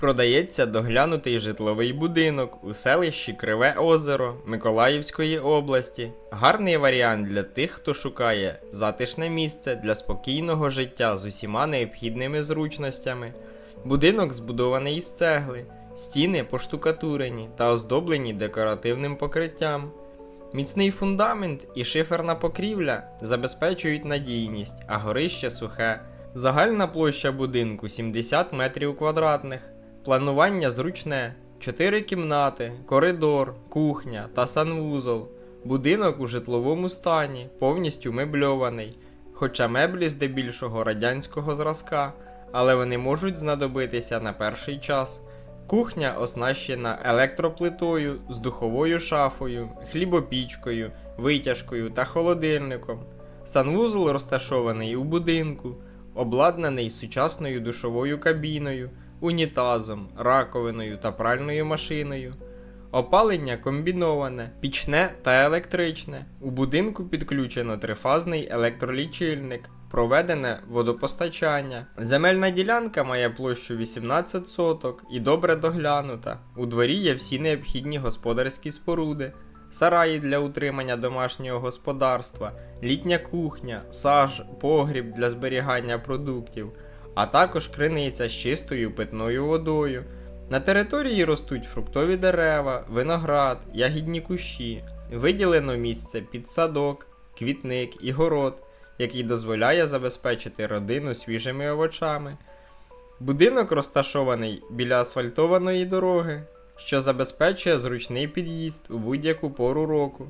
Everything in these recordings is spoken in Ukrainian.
Продається доглянутий житловий будинок у селищі Криве Озеро Миколаївської області. Гарний варіант для тих, хто шукає затишне місце для спокійного життя з усіма необхідними зручностями. Будинок збудований із цегли, стіни поштукатурені та оздоблені декоративним покриттям. Міцний фундамент і шиферна покрівля забезпечують надійність, а горище сухе. Загальна площа будинку 70 метрів квадратних. Планування зручне: 4 кімнати, коридор, кухня та санвузол. Будинок у житловому стані, повністю мебльований, хоча меблі здебільшого радянського зразка, але вони можуть знадобитися на перший час. Кухня оснащена електроплитою з духовою шафою, хлібопічкою, витяжкою та холодильником. Санвузол розташований у будинку, обладнаний сучасною душовою кабіною, унітазом, раковиною та пральною машиною. Опалення комбіноване, пічне та електричне. У будинку підключено трифазний електролічильник, проведене водопостачання. Земельна ділянка має площу 18 соток і добре доглянута. У дворі є всі необхідні господарські споруди, сараї для утримання домашнього господарства, літня кухня, саж, погріб для зберігання продуктів, а також криниця з чистою питною водою. На території ростуть фруктові дерева, виноград, ягідні кущі. Виділено місце під садок, квітник і город, який дозволяє забезпечити родину свіжими овочами. Будинок розташований біля асфальтованої дороги, що забезпечує зручний під'їзд у будь-яку пору року.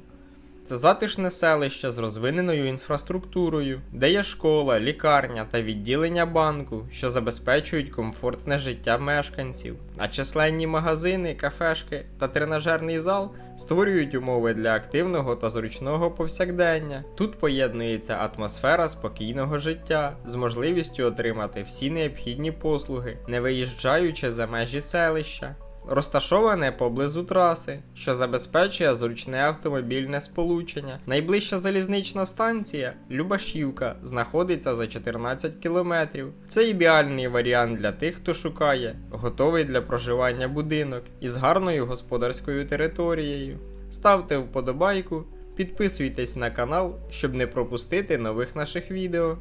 Це затишне селище з розвиненою інфраструктурою, де є школа, лікарня та відділення банку, що забезпечують комфортне життя мешканців, а численні магазини, кафешки та тренажерний зал створюють умови для активного та зручного повсякдення. Тут поєднується атмосфера спокійного життя з можливістю отримати всі необхідні послуги, не виїжджаючи за межі селища. Розташоване поблизу траси, що забезпечує зручне автомобільне сполучення. Найближча залізнична станція Любашівка знаходиться за 14 кілометрів. Це ідеальний варіант для тих, хто шукає, готовий для проживання будинок із гарною господарською територією. Ставте вподобайку, підписуйтесь на канал, щоб не пропустити нових наших відео.